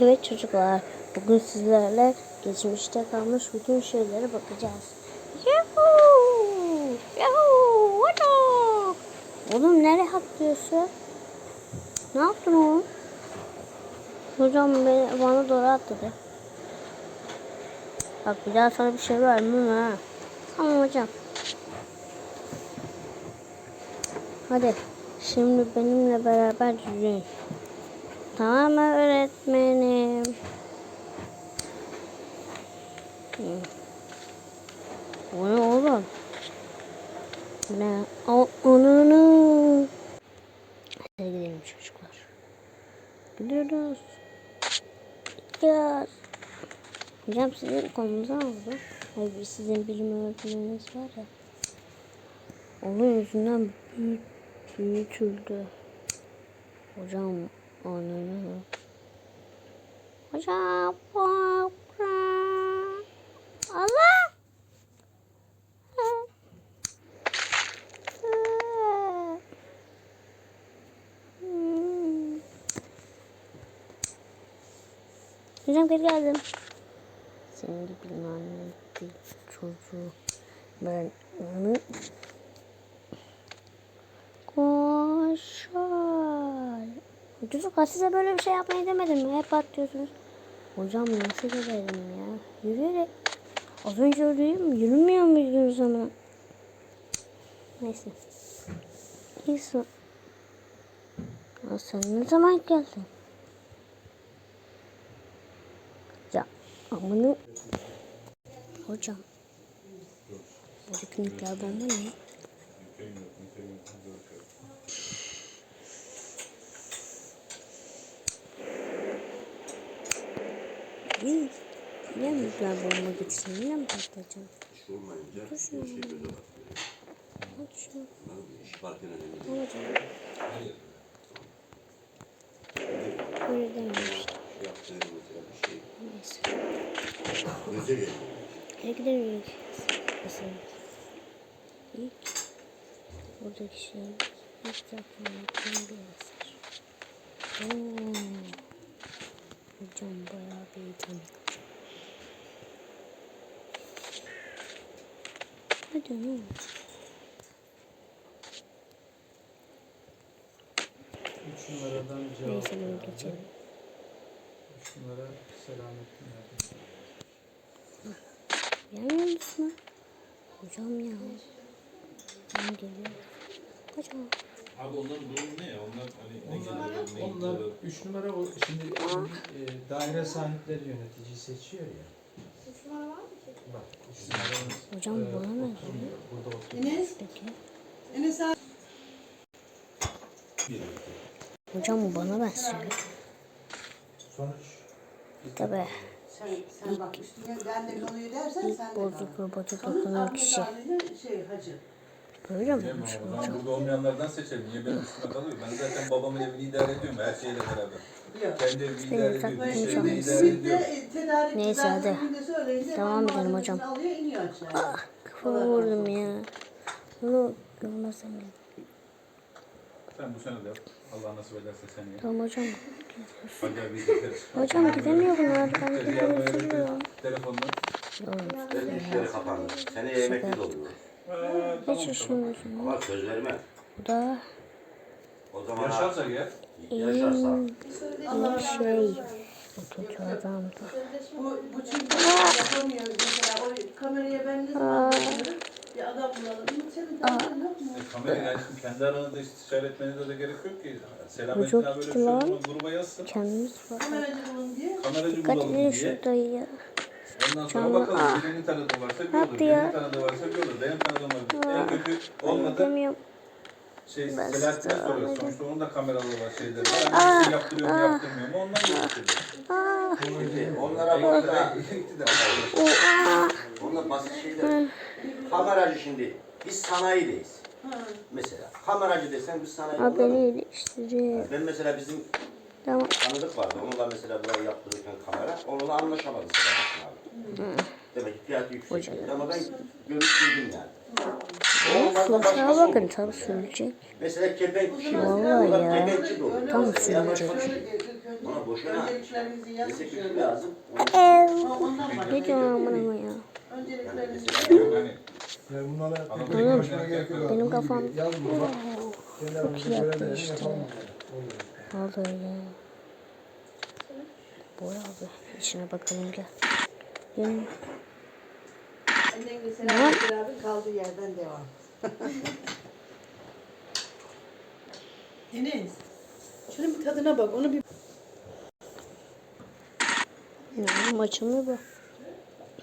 Evet çocuklar, bugün sizlerle geçmişte kalmış bütün şeylere bakacağız. Yahoo! Yahoo! What Oğlum nereye atlıyorsun? Ne yaptın oğlum? Hocam beni, bana doğru atladı. Bak bir daha sana bir şey vermem ha. Tamam hocam. Hadi şimdi benimle beraber yürüyün. Tamam mı öğretmenim? O ne oğlum? Ne? O, onunu. Hadi gidelim çocuklar. Gidiyoruz. Gidiyoruz. Hocam sizin konunuza ne oldu? Hayır sizin bilim öğretmeniniz var ya. Onun yüzünden büyütüldü. Hocam ananı. Hocam Allah. Hocam geri geldim. Senin gibi lanetli çocuğu. Ben onu Çocuklar size böyle bir şey yapmayı demedim mi? Hep atlıyorsunuz. Hocam nasıl gidelim ya? Yürüyerek. Az önce yürüyeyim? Yürümüyor muydunuz ama? Neyse. Neyse. Ya sen ne zaman geldin? Ya amını... Hocam. Buradaki nükleer bomba ne? Yine, yine nükleer bomba getireyim? Yine mi patlatacağım? olmayınca bir şey göze bak. Hadi şunu. İş Ne olacak? Öyle dememiştim. Yaptığı mesela bir şey. Neyse. Göze geliyor. Nereye gidelim? Nasıl? İlk buradaki şey ilk tarafından bir eser. Oo. Hocam bayağı bir. Hadi ne numaradan cevap Neyse bunu geçelim. Üç numara Selamettin verdi. Gelmiyor musun? Hocam ya. Ben geliyorum. Hocam. Abi onların durumu ne ya? Onlar hani ne Onlar, geliyor, ne onlar gidiyor? üç numara o şimdi e, daire sahipleri yönetici seçiyor ya. Bak üç numaranın Hocam e, bana ne oturmuyor, Burada oturuyor. Enes, Peki. Enes abi. Hocam bana benziyor. Sonuç Tabi. Sen, sen bak üstüne ben de konuyu dersen sen İlk de bozuk kal. robota Sonuç dokunan Ahmet kişi. şey hacı. Böyle mi olmuş O zaman hocam? burada olmayanlardan seçelim. Niye benim üstüme kalıyor? Ben zaten babamın evini idare ediyorum her şeyle beraber. Yok. Kendi evimi idare takma ediyorum. şeyimi idare ediyorum. Neyse, hadi. söyleyince Devam ben edelim hocam. aşağıya. Kafamı vurdum ya. Bunu görmezsem ya. Sen bu sene de yap. Allah nasip ederse sen ye. Tamam hocam. Abi biz. Hocam gidemiyor bunlar. Ben gidemiyorum. Telefonla. Benim işleri kapandı. Seneye emekli de oluyor. Aa, Hiç tamam. üşümüyorsun. Ama söz verme. Bu da O zaman Yaşarsa gel. yaşarsa. iyi şey. O kötü adamdı. Bu, bu çünkü yapamıyor mesela. O kameraya ben ne? Bir adam bulalım. E, kamera yani şimdi kendi aranızda istişare etmenize de gerek yok ki. Selamettin abi böyle bir şey olmaz. Gruba yazsın. Kendimiz var. Kameracı bulun diye. Kameracı Dikkat bulalım edin diye. şu dayıya. Ondan sonra Canlı- bakalım Ah. birinin tanıdığı varsa bir olur, yaptı ya? birinin tanıdığı varsa bir olur. Benim tanıdığım var. En kötü olmadı. gidemiyorum. Şey, Ben Selahattin'e anladım. Sonuçta onun da kameraları var şeyleri var. Bir şey yaptırıyor mu yaptırmıyor mu ondan geçiyor. Aa, onlara baktıra. o, aa. Onlar basit şeyler. Kameracı şimdi. Biz sanayideyiz. Mesela kameracı desen biz sanayi Aa, olur beni mu? iyileştiriyor. Ben mesela bizim Tamam. tanıdık vardı. Onunla mesela burayı yaptırırken kamera. Onunla anlaşamadı Selahattin abi. Demek ki fiyatı yüksek. Ama ben görüştürdüm yani. Başkası bakın sürecek. Mesela kepenk. Şimdi Vallahi burada ya. kepenkçi de olur. Tam Mesela şey. Ona boşuna şey şöyle. lazım. Ne diyorsun bana ya? Oğlum, benim kafam- aramızda iyi de işte. Oldu öyle. Boy abi. İçine bakalım gel. Benim Annenle Selahattin abi kaldığı yerden devam. Enes. Şunun bir tadına bak. Onu bir ne açılmıyor bu.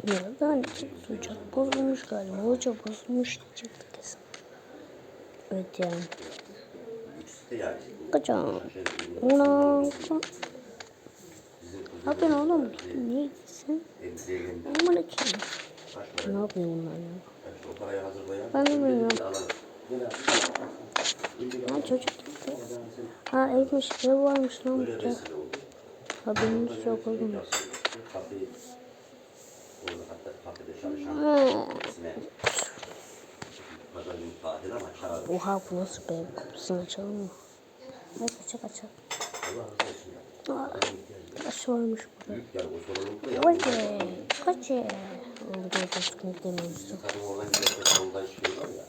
Nereden sıcak bozulmuş galiba. Hoca bozulmuş diyecekti kesin. Evet de yani. Kaçam. Şey, Ulan. Ne yapıyorsun oğlum? Niye gitsin? elbiseye gelin. Aman ki. Kaç para? Ne yapıyor bunlar ya? O parayı hazırlayan. Ben bilmiyorum. Ha çocuk gitti. Ha evmiş. Ev varmış lan Böyle burada. Haberimiz yok oğlum. Oha bu nasıl be? Kapısını açalım mı? Açak açak. Aa, taş varmış burada. Büyük yani o sorumluluk da Vay yapıyor. be. Kaç ye. Oldu dostum dememiştim. Bizim kadın oradan giderken oradan çıkıyorlar ya.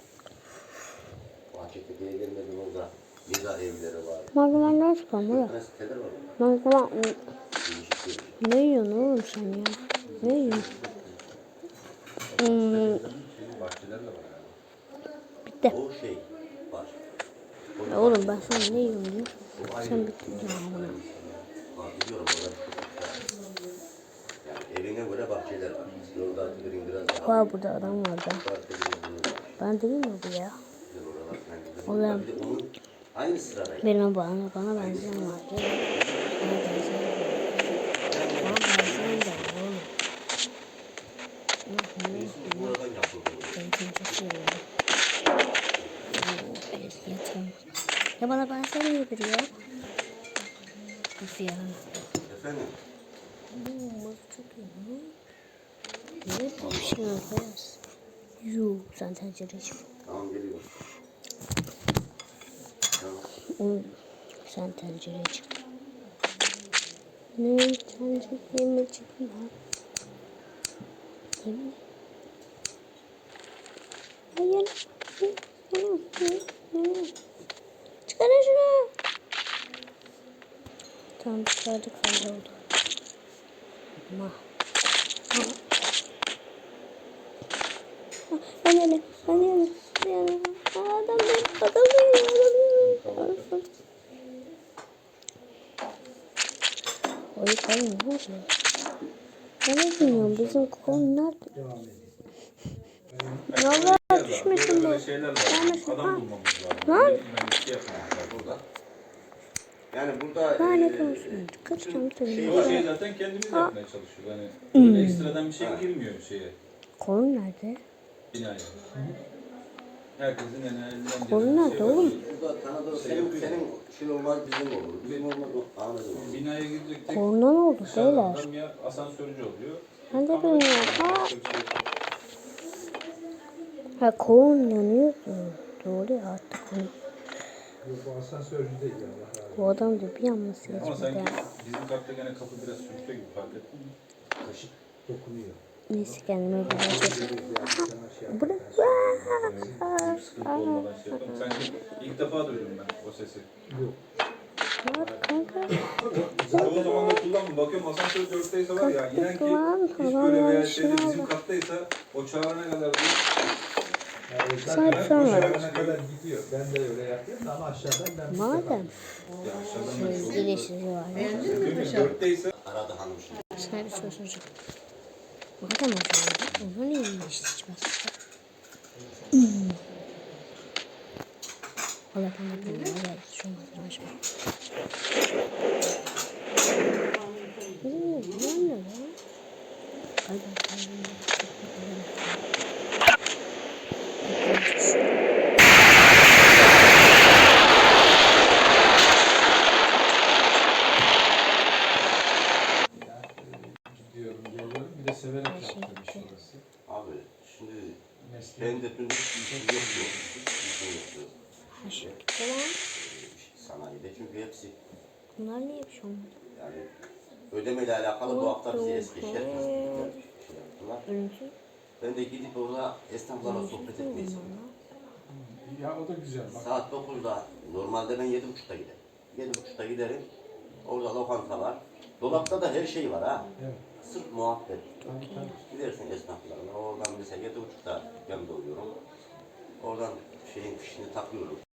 O Hacettepe'ye gelmeden orada mizah evleri var. Merdivenler çıkalım Bir buraya. var. Değişik. Ne yiyorsun oğlum sen ya? Ne yiyorsun? Hmm, var bitti. O şey var. Oğlum ben sana ne yiyorum. O. Sen bittin. Yani evine göre bahçeler var. Oha burada adam var da. Var. Ben değil mi bu ya? De onun aynı sırada. Benim bana bana benzeyen var. Bana benzeyen var. Bana benzeyen de var oğlum. Buradan yapıldı. Ben çok seviyorum. Yeter. Ya bana benzeyen biri ya. Nasıl ya? Efendim? Hmm, bak çok iyi. Ne bu şey arkadaş? Yuh, sen tencere çık. Tamam geliyor. Tamam. Sen tencereye çık. Ne tencereye çıkma? Yemin. Hayır. Hayır. Hayır. Çıkarın şunu. Tamam çıkardık fazla oldu. Ama. Ama. Ben yani, ben yani, yani. Adam benim, adam benim, adam benim. Oy kalın ne oluyor? Ben ne bilmiyorum bizim konu nerede? Düşmesin bu. Böyle şeyler var. Gelmesin. Adam bulmamız lazım. Lan. Şey. Yani burada Ha ne eee, konuşuyorsun? Kaç tane O söylüyorsun? şey zaten kendimiz yapmaya çalışıyoruz. Hani böyle ekstradan bir şey girmiyor şeye, Konu nerede? binaya. Herkesin en elinden Konu gelen bir nerede şey oğlum? burada tanıdığı senin, senin şey olmaz bizim olur. Bizim olmaz o Ahmet'in olur. Binaya girecek tek Korna ne oldu ya asansörcü oluyor. Ben de bilmiyorum. Ha, başka bir şey yok. Ha korn yanıyordu. Doğru ya artık. Yok bu asansörcü değil ya. Bu adam da bir yanması Ama sanki ya. bizim katta gene kapı biraz sürtüyor gibi fark ettin mi? Kaşık dokunuyor. Neyse kendime yapar. Bırak. Sıkıntı olmadan şey yapalım. Sanki ilk defa duydum ben o sesi. Yok. Bak kanka. O zaman da kullanmıyorum. Bakıyorum asansör dörtteyse var ya inan ki hiç böyle veya şeyde şey bizim kattaysa o çağırana kadar diyor. Zaten sonra. aşağıya kadar gidiyor. Ben de öyle yapıyorum ama aşağıdan ben Madem iyileştirici var beğendin mi paşam? Aradı hanım şimdi. Sana bir soru soracağım. Madem o zaman onu niye iyileştirmez? Hmm. Valla ben de bilmiyorum. Valla hiç olmadı. Başıma. Hmm, ne oluyor lan? Ay ben gidiyorum de severek yaptığım iş orası. Abi şimdi Mesleğim ben de dün bir şey yok. Bir şey. Haşır gitti lan. Sanayide çünkü hepsi Bunlar bir şey olmadı? Yani ödemeyle alakalı bu hafta bizi Eskişehir şey yaptılar. Ben de gidip orada esnaflarla sohbet etmeyi seviyorum. Ya o da güzel. Bak. Saat 9'da normalde ben 7.30'da giderim. 7.30'da giderim. Orada lokanta var. Dolapta da her şey var ha. Evet. Sırf muhabbet. Gidersin esnaflarına. Oradan mesela 7.30'da dükkanda oluyorum. Oradan şeyin fişini takıyorum.